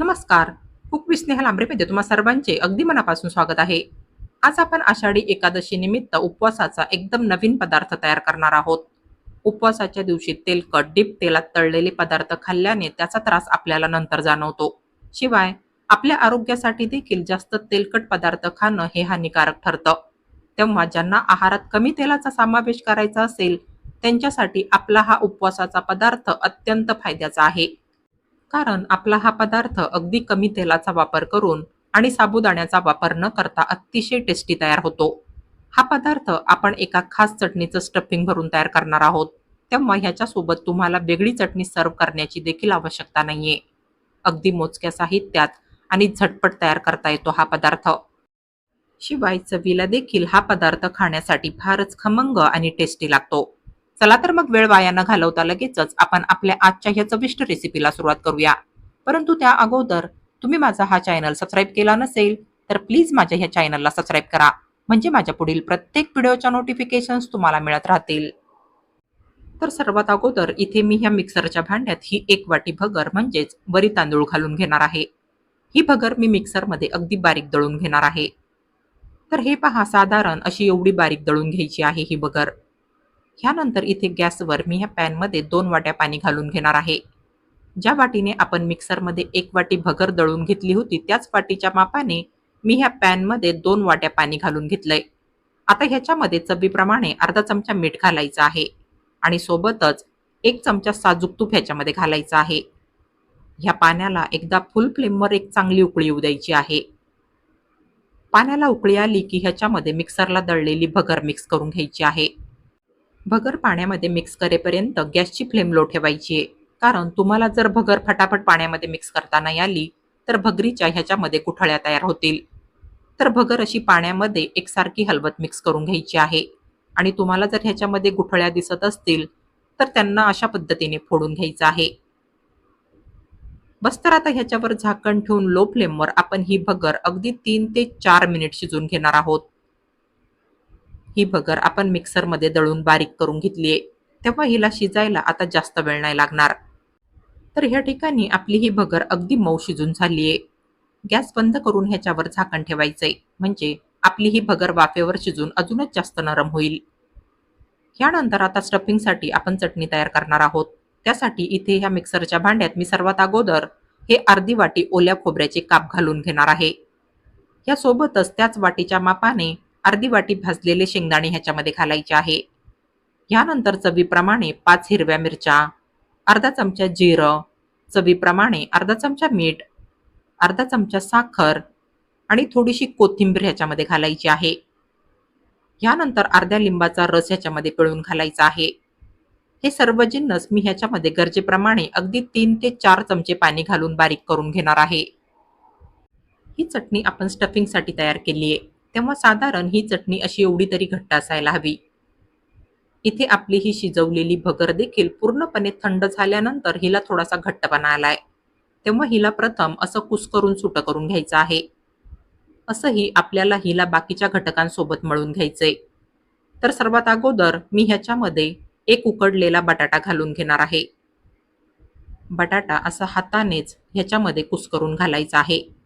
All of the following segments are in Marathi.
नमस्कार. कुक विथ आंब्रेमध्ये तुम्हा सर्वांचे अगदी मनापासून स्वागत आहे. आज आपण आषाढी एकादशी निमित्त उपवासाचा एकदम नवीन पदार्थ तयार करणार आहोत. उपवासाच्या दिवशी तेलकट डीप तेलात तळलेले पदार्थ खाल्ल्याने त्याचा त्रास आपल्याला नंतर जाणवतो. शिवाय आपल्या आरोग्यासाठी देखील जास्त तेलकट पदार्थ खाणं हे हानिकारक ठरतं. तेव्हा ज्यांना आहारात कमी तेलाचा समावेश करायचा असेल त्यांच्यासाठी आपला हा उपवासाचा पदार्थ अत्यंत फायद्याचा आहे. कारण आपला हा पदार्थ अगदी कमी तेलाचा वापर करून आणि साबुदाण्याचा वापर न करता अतिशय टेस्टी तयार होतो. हा पदार्थ आपण एका खास चटणीचं स्टफिंग भरून तयार करणार आहोत. तेव्हा ह्याच्यासोबत तुम्हाला वेगळी चटणी सर्व करण्याची देखील आवश्यकता नाहीये. अगदी मोजक्या साहित्यात आणि झटपट तयार करता येतो हा पदार्थ. शिवाय चवीला देखील हा पदार्थ खाण्यासाठी फारच खमंग आणि टेस्टी लागतो. चला तर मग वेळ वाया न घालवता लगेचच आपण आपल्या आजच्या ह्या चविष्ट रेसिपीला सुरुवात करूया. परंतु त्या अगोदर तुम्ही माझा हा चॅनल सबस्क्राईब केला नसेल तर प्लीज माझ्या ह्या चॅनलला सबस्क्राईब करा. म्हणजे माझ्या पुढील प्रत्येक व्हिडिओच्या नोटिफिकेशन्स तुम्हाला मिळत राहतील. तर सर्वात अगोदर इथे मी ह्या मिक्सरच्या भांड्यात ही एक वाटी भगर म्हणजेच वरी तांदूळ घालून घेणार आहे. ही भगर मी मिक्सरमध्ये अगदी बारीक दळून घेणार आहे. तर हे पहा साधारण अशी एवढी बारीक दळून घ्यायची आहे ही भगर. ह्यानंतर इथे गॅसवर मी ह्या पॅनमध्ये दोन वाट्या पाणी घालून घेणार आहे. ज्या वाटीने आपण मिक्सरमध्ये एक वाटी भगर दळून घेतली होती त्याच वाटीच्या मापाने मी ह्या पॅनमध्ये दोन वाट्या पाणी घालून घेतलंय. आता ह्याच्यामध्ये चवीप्रमाणे अर्धा चमचा मीठ घालायचं आहे आणि सोबतच एक चमचा साजूक तूप ह्याच्यामध्ये घालायचं आहे. ह्या पाण्याला एकदा फुल फ्लेमवर एक चांगली उकळी येऊ द्यायची आहे. पाण्याला उकळी आली की ह्याच्यामध्ये मिक्सरला दळलेली भगर मिक्स करून घ्यायची आहे. भगर पाण्यामध्ये मिक्स करेपर्यंत गॅसची फ्लेम लो ठेवायची आहे. कारण तुम्हाला जर भगर फटाफट पाण्यामध्ये मिक्स करता नाही आली तर भगरीच्या ह्याच्यामध्ये गुठळ्या तयार होतील? तर भगर अशी पाण्यामध्ये एकसारखी हलवत मिक्स करून घ्यायची आहे. आणि तुम्हाला जर ह्याच्यामध्ये गुठळ्या दिसत असतील तर त्यांना अशा पद्धतीने फोडून घ्यायचं आहे. बस तर आता ह्याच्यावर झाकण ठेवून लो फ्लेमवर आपण ही भगर अगदी तीन ते चार मिनिट शिजून घेणार आहोत. ही भगर आपण मिक्सरमध्ये दळून बारीक करून घेतलीये. तेव्हा हिला शिजायला आता जास्त वेळ नाही लागणार. तर ह्या ठिकाणी आपली ही भगर अगदी मऊ शिजून झालीये. गॅस बंद करून ह्याच्यावर झाकण ठेवायचंय. म्हणजे आपली ही भगर वाफेवर शिजून अजूनच जास्त नरम होईल. यानंतर आता स्टफिंगसाठी आपण चटणी तयार करणार आहोत. त्यासाठी इथे ह्या मिक्सरच्या भांड्यात मी सर्वात अगोदर हे अर्धी वाटी ओल्या खोबऱ्याचे काप घालून घेणार आहे. यासोबतच त्याच वाटीच्या मापाने अर्धी वाटी भाजलेले शेंगदाणे ह्याच्यामध्ये घालायचे आहे. यानंतर चवीप्रमाणे पाच हिरव्या मिरच्या अर्धा चमचा जिरं चवीप्रमाणे अर्धा चमचा मीठ अर्धा चमचा साखर आणि थोडीशी कोथिंबीर ह्याच्यामध्ये घालायची आहे. यानंतर अर्ध्या लिंबाचा रस ह्याच्यामध्ये पिळून घालायचा आहे. हे सर्व जिन्नस मी ह्याच्यामध्ये गरजेप्रमाणे अगदी तीन ते चार चमचे पाणी घालून बारीक करून घेणार आहे. ही चटणी आपण स्टफिंगसाठी तयार केली आहे तेव्हा साधारण ही चटणी अशी एवढी तरी घट्ट असायला हवी. इथे आपली ही शिजवलेली भगर देखील पूर्णपणे थंड झाल्यानंतर हिला थोडासा घट्टपणा आलाय. तेव्हा हिला प्रथम असं कुस्करून सुट करून घ्यायचं आहे. असंही आपल्याला हिला बाकीच्या घटकांसोबत मळून घ्यायचंय. तर सर्वात अगोदर मी ह्याच्यामध्ये एक उकडलेला बटाटा घालून घेणार आहे. बटाटा असा हातानेच ह्याच्यामध्ये कुस्करून घालायचा आहे.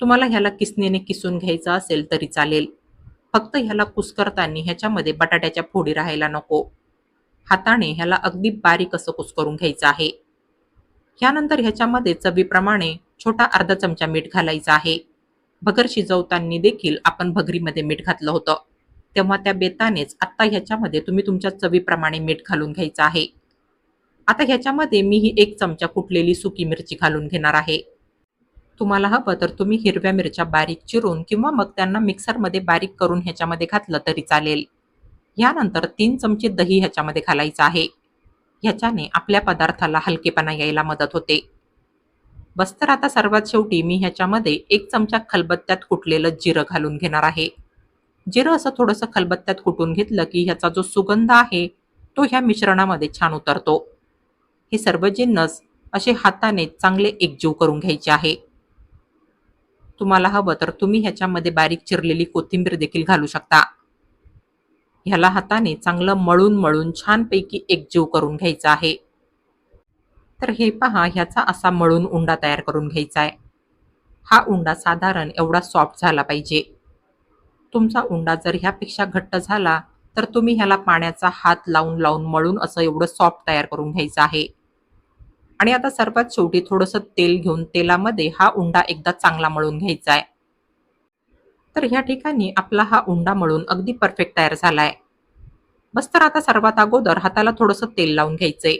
तुम्हाला ह्याला किसनीने किसून घ्यायचं असेल तरी चालेल. फक्त ह्याला कुसकरताना ह्याच्यामध्ये बटाट्याच्या फोडी राहायला नको. हाताने ह्याला अगदी बारीक असं कुस्करून घ्यायचं आहे. ह्यानंतर ह्याच्यामध्ये चवीप्रमाणे छोटा अर्धा चमचा मीठ घालायचा आहे. भगर शिजवताना देखील आपण भगरीमध्ये मीठ घातलं होतं. तेव्हा त्या बेतानेच आत्ता ह्याच्यामध्ये तुम्ही तुमच्या चवीप्रमाणे मीठ घालून घ्यायचं आहे. आता ह्याच्यामध्ये मी ही एक चमचा कुटलेली सुकी मिरची घालून घेणार आहे. तुम्हाला हवं तर तुम्ही हिरव्या मिरच्या बारीक चिरून किंवा मग त्यांना मिक्सरमध्ये बारीक करून ह्याच्यामध्ये घातलं तरी चालेल. यानंतर तीन चमचे दही ह्याच्यामध्ये घालायचं आहे. ह्याच्याने आपल्या पदार्थाला हलकेपणा यायला मदत होते. बस तर आता सर्वात शेवटी मी ह्याच्यामध्ये एक चमचा खलबत्त्यात कुटलेलं जिरं घालून घेणार आहे. जिरं असं थोडंसं खलबत्त्यात कुटून घेतलं की ह्याचा जो सुगंध आहे तो ह्या मिश्रणामध्ये छान उतरतो. हे सर्व जिन्नस असे हाताने चांगले एकजीव करून घ्यायचे आहे. तुम्हाला हवं तर तुम्ही ह्याच्यामध्ये बारीक चिरलेली कोथिंबीर देखील घालू शकता. ह्याला हाताने चांगलं मळून मळून छानपैकी एकजीव करून घ्यायचा आहे. तर हे पहा ह्याचा असा मळून उंडा तयार करून घ्यायचा आहे. हा उंडा साधारण एवढा सॉफ्ट झाला पाहिजे. तुमचा उंडा जर ह्यापेक्षा घट्ट झाला तर तुम्ही ह्याला पाण्याचा हात लावून लावून मळून असं एवढं सॉफ्ट तयार करून घ्यायचं आहे. आणि आता सर्वात शेवटी थोडंसं तेल घेऊन तेलामध्ये हा उंडा एकदा चांगला मळून घ्यायचा आहे. तर ह्या ठिकाणी आपला हा उंडा मळून अगदी परफेक्ट तयार झाला आहे बस तर आता सर्वात अगोदर हाताला थोडंसं तेल लावून घ्यायचंय.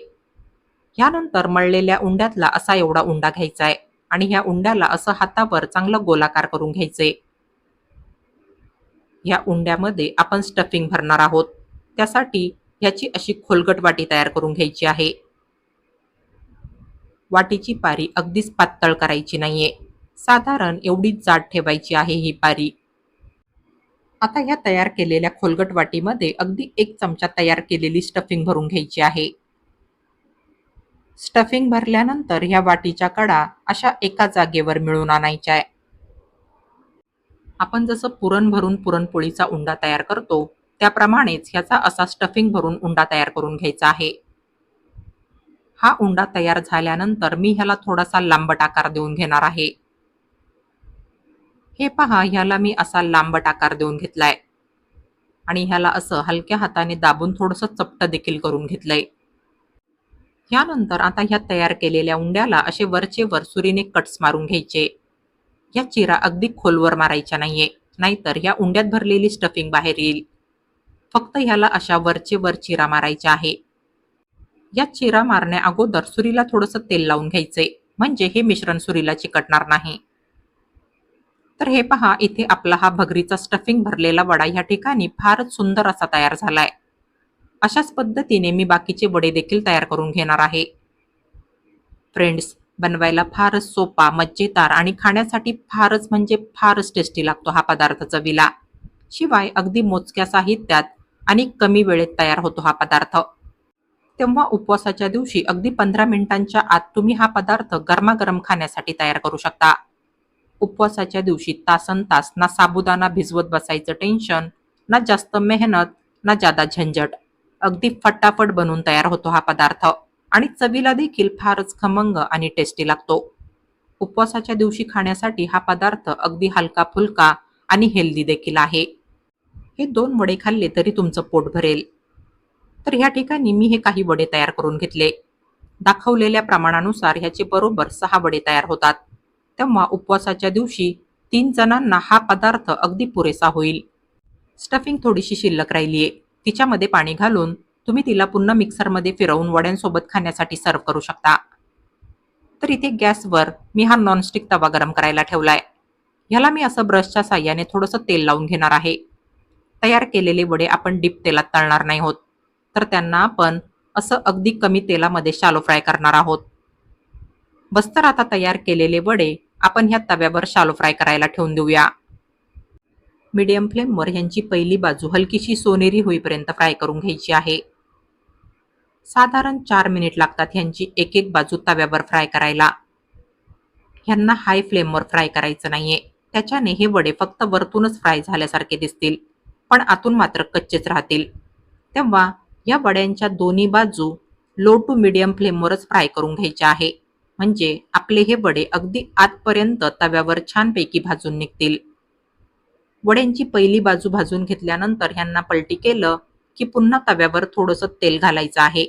ह्यानंतर मळलेल्या उंड्यातला असा एवढा उंडा घ्यायचा आहे आणि ह्या उंड्याला असं हातावर चांगलं गोलाकार करून घ्यायचंय. या उंड्यामध्ये आपण स्टफिंग भरणार आहोत. त्यासाठी ह्याची अशी खोलगट वाटी तयार करून घ्यायची आहे. वाटीची पारी अगदीच पातळ करायची नाहीये. साधारण एवढीच जाड ठेवायची आहे ही पारी. आता ह्या तयार केलेल्या खोलगट वाटीमध्ये अगदी एक चमचा तयार केलेली स्टफिंग भरून घ्यायची आहे. स्टफिंग भरल्यानंतर ह्या वाटीच्या कडा अशा एका जागेवर मिळून आणायच्या आहे. आपण जसं पुरण भरून पुरणपोळीचा उंडा तयार करतो त्याप्रमाणेच ह्याचा असा स्टफिंग भरून उंडा तयार करून घ्यायचा आहे. हा उंडा तयार झाल्यानंतर मी ह्याला थोडासा लांबट आकार देऊन घेणार आहे. हे पहा ह्याला मी असा लांबट आकार देऊन घेतलाय. आणि ह्याला असं हलक्या हाताने दाबून थोडंसं चपट देखील करून घेतलंय. ह्यानंतर आता ह्या तयार केलेल्या उंड्याला असे वरचे वर सुरीने कट्स मारून घ्यायचे. या चिरा अगदी खोलवर मारायच्या नाहीये नाहीतर ह्या उंड्यात भरलेली स्टफिंग बाहेर येईल. फक्त ह्याला अशा वरचे वर चिरा मारायच्या आहे. या चिरा मारण्या अगोदर सुरीला थोडंसं तेल लावून घ्यायचंय. म्हणजे हे मिश्रण सुरीला चिकटणार नाही. तर हे पहा इथे आपला हा भगरीचा स्टफिंग भरलेला वडा या ठिकाणी फारच सुंदर असा तयार झालाय. अशाच पद्धतीने मी बाकीचे वडे देखील तयार करून घेणार आहे. फ्रेंड्स बनवायला फारच सोपा मज्जेदार आणि खाण्यासाठी फारच म्हणजे फारच टेस्टी लागतो हा पदार्थ चवीला. शिवाय अगदी मोजक्या साहित्यात आणि कमी वेळेत तयार होतो हा पदार्थ. तेव्हा उपवासाच्या दिवशी अगदी पंधरा मिनिटांच्या आत तुम्ही हा पदार्थ गरमागरम खाण्यासाठी तयार करू शकता. उपवासाच्या दिवशी तासन तास ना साबुदाणा भिजवत बसायचं टेन्शन ना जास्त मेहनत ना जादा झंझट. अगदी फटाफट बनून तयार होतो हा पदार्थ आणि चवीला देखील फारच खमंग आणि टेस्टी लागतो. उपवासाच्या दिवशी खाण्यासाठी हा पदार्थ अगदी हलका फुलका आणि हेल्दी देखील आहे. हे दोन वडे खाल्ले तरी तुमचं पोट भरेल. तर ह्या ठिकाणी मी हे काही वडे तयार करून घेतले. दाखवलेल्या प्रमाणानुसार ह्याचे बरोबर सहा वडे तयार होतात. तेव्हा उपवासाच्या दिवशी तीन जणांना हा पदार्थ अगदी पुरेसा होईल. स्टफिंग थोडीशी शिल्लक राहिलीये. तिच्यामध्ये पाणी घालून तुम्ही तिला पुन्हा मिक्सरमध्ये फिरवून वड्यांसोबत खाण्यासाठी सर्व करू शकता. तर इथे गॅसवर मी हा नॉनस्टिक तवा गरम करायला ठेवलाय. ह्याला मी असं ब्रशच्या साह्याने थोडंसं तेल लावून घेणार आहे. तयार केलेले वडे आपण डीप तेलात तळणार नाही होत. तर त्यांना आपण असं अगदी कमी तेलामध्ये शालो फ्राय करणार आहोत. बस्तर आता तयार केलेले वडे आपण ह्या तव्यावर शालो फ्राय करायला ठेवून देऊया. मीडियम फ्लेमवर ह्यांची पहिली बाजू हलकीशी सोनेरी होईपर्यंत फ्राय करून घ्यायची आहे. साधारण चार मिनिट लागतात ह्यांची एक एक बाजू तव्यावर फ्राय करायला. ह्यांना हाय फ्लेमवर फ्राय करायचं नाहीये. त्याच्याने हे वडे फक्त वरतूनच फ्राय झाल्यासारखे दिसतील पण आतून मात्र कच्चेच राहतील. तेव्हा या वड्यांच्या दोन्ही बाजू लो टू मिडियम फ्लेमवरच फ्राय करून घ्यायचे आहे. म्हणजे आपले हे वडे अगदी आतपर्यंत तव्यावर छानपैकी भाजून निघतील. वड्यांची पहिली बाजू भाजून घेतल्यानंतर ह्यांना पलटी केलं की पुन्हा तव्यावर थोडंसं तेल घालायचं आहे.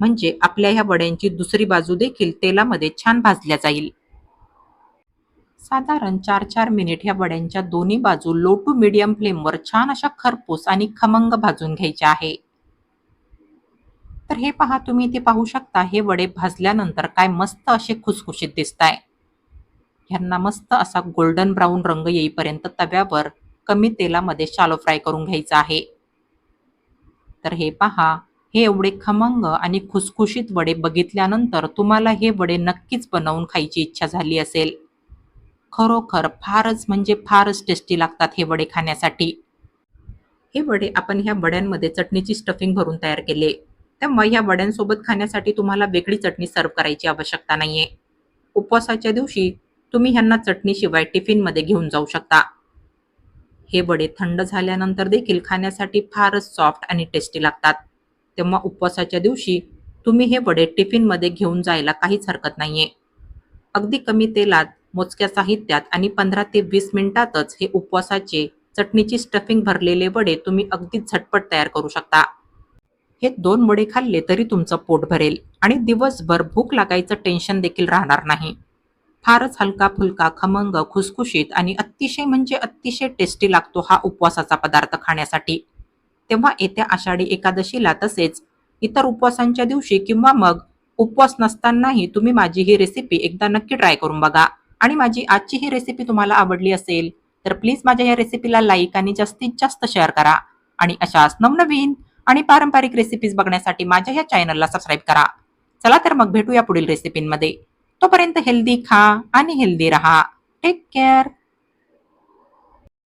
म्हणजे आपल्या ह्या वड्यांची दुसरी बाजू देखील तेलामध्ये छान भाजल्या जाईल. साधारण चार चार मिनिट ह्या वड्यांच्या दोन्ही बाजू लो टू मिडियम फ्लेमवर छान अशा खरपूस आणि खमंग भाजून घ्यायच्या आहे. तर हे पहा तुम्ही इथे पाहू शकता हे वडे भाजल्यानंतर काय मस्त असे खुसखुशीत दिसत आहे ह्यांना मस्त असा गोल्डन ब्राऊन रंग येईपर्यंत तव्यावर कमी तेलामध्ये शालो फ्राय करून घ्यायचा आहे. तर हे पहा हे एवढे खमंग आणि खुसखुशीत वडे बघितल्यानंतर तुम्हाला हे वडे नक्कीच बनवून खायची इच्छा झाली असेल. खरोखर फारच म्हणजे फारच टेस्टी लागतात हे वडे खाण्यासाठी. हे वडे आपण ह्या वड्यांमध्ये चटणीची स्टफिंग भरून तयार केले. तेव्हा ह्या वड्यांसोबत खाण्यासाठी तुम्हाला वेगळी चटणी सर्व करायची आवश्यकता नाहीये. उपवासाच्या दिवशी तुम्ही ह्यांना चटणीशिवाय टिफिनमध्ये घेऊन जाऊ शकता. हे वडे थंड झाल्यानंतर देखील खाण्यासाठी फारच सॉफ्ट आणि टेस्टी लागतात. तेव्हा उपवासाच्या दिवशी तुम्ही हे वडे टिफिनमध्ये घेऊन जायला काहीच हरकत नाहीये. अगदी कमी तेलात मोजक्या साहित्यात आणि पंधरा ते वीस मिनिटातच हे उपवासाचे चटणीची स्टफिंग भरलेले वडे तुम्ही अगदी झटपट तयार करू शकता. हे दोन मुळे खाल्ले तरी तुमचं पोट भरेल आणि दिवसभर भूक लागायचं टेन्शन देखील राहणार नाही. फारच हलका फुलका खमंग खुसखुशीत आणि अतिशय म्हणजे अतिशय टेस्टी लागतो हा उपवासाचा पदार्थ खाण्यासाठी. तेव्हा येत्या आषाढी एकादशीला तसेच इतर उपवासांच्या दिवशी किंवा मग उपवास नसतानाही तुम्ही माझी ही रेसिपी एकदा नक्की ट्राय करून बघा. आणि माझी आजची ही रेसिपी तुम्हाला आवडली असेल तर प्लीज माझ्या या रेसिपीला लाईक आणि जास्तीत जास्त शेअर करा. आणि अशाच नवनवीन आणि पारंपरिक रेसिपीज बघण्यासाठी माझ्या या चॅनलला सबस्क्राईब करा. चला तर मग भेटूया पुढील रेसिपींमध्ये तोपर्यंत हेल्दी खा आणि हेल्दी रहा. Take care